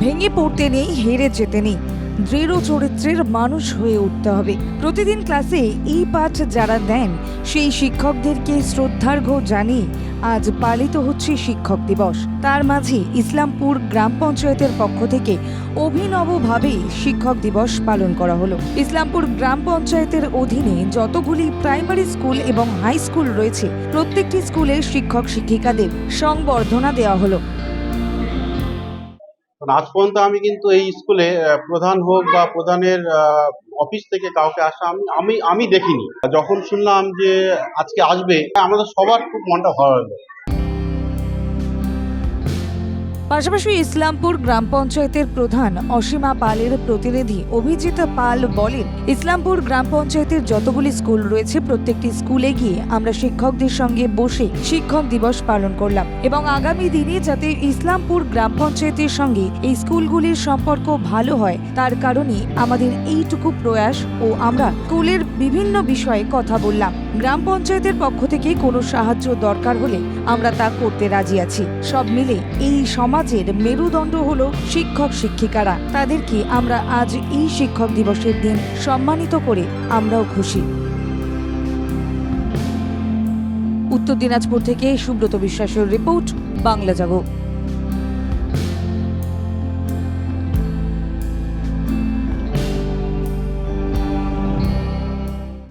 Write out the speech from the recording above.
ভেঙে পড়তে নেই, হেরে যেতে নেই। দৃঢ় চরিত্রের মানুষ হয়ে উঠতে হবে। প্রতিদিন ক্লাসে এই পাঠ যারা দেন, সেই শিক্ষকদেরকে শ্রদ্ধার্ঘ্য জানিয়ে আজ পালিত হচ্ছে শিক্ষক দিবস। তার মাঝে ইসলামপুর গ্রাম পঞ্চায়েতের পক্ষ থেকে অভিনবভাবে শিক্ষক দিবস পালন করা হলো। ইসলামপুর গ্রাম পঞ্চায়েতের অধীনে যতগুলি প্রাইমারি স্কুল এবং হাই স্কুল রয়েছে, প্রত্যেকটি স্কুলের শিক্ষক শিক্ষিকাদের সংবর্ধনা দেওয়া হলো। আজ পর্যন্ত আমি কিন্তু এই স্কুলে প্রধান হোক বা প্রধানের অফিস থেকে কাউকে আসা আমি আমি আমি দেখিনি। যখন শুনলাম যে আজকে আসবে, আমাদের সবার খুব মনটা ভালো হলো পাশাপাশি ইসলামপুর গ্রাম পঞ্চায়েতের প্রধান অসীমা পালের প্রতিনিধি অভিজিৎ পাল বলেন, ইসলামপুর গ্রাম পঞ্চায়েতের যতগুলি স্কুল রয়েছে, প্রত্যেকটি স্কুলে গিয়ে আমরা শিক্ষকদের সঙ্গে বসে শিক্ষক দিবস পালন করলাম এবং আগামী দিনে যাতে ইসলামপুর গ্রাম পঞ্চায়েতের সঙ্গে এই স্কুলগুলির সম্পর্ক ভালো হয়, তার কারণে আমাদের এইটুকু প্রয়াস ও আমরা স্কুলের বিভিন্ন বিষয়ে কথা বললাম। গ্রাম পঞ্চায়েতের পক্ষ থেকে কোনো সাহায্য দরকার হলে আমরা তা করতে রাজি আছি। সব মিলে এই সমাজের মেরুদণ্ড হলো শিক্ষক শিক্ষিকারা। তাদেরকে আমরা আজ এই শিক্ষক দিবসের দিন সম্মানিত করে আমরাও খুশি। উত্তর দিনাজপুর থেকে সুব্রত বিশ্বাসের রিপোর্ট, বাংলা জগৎ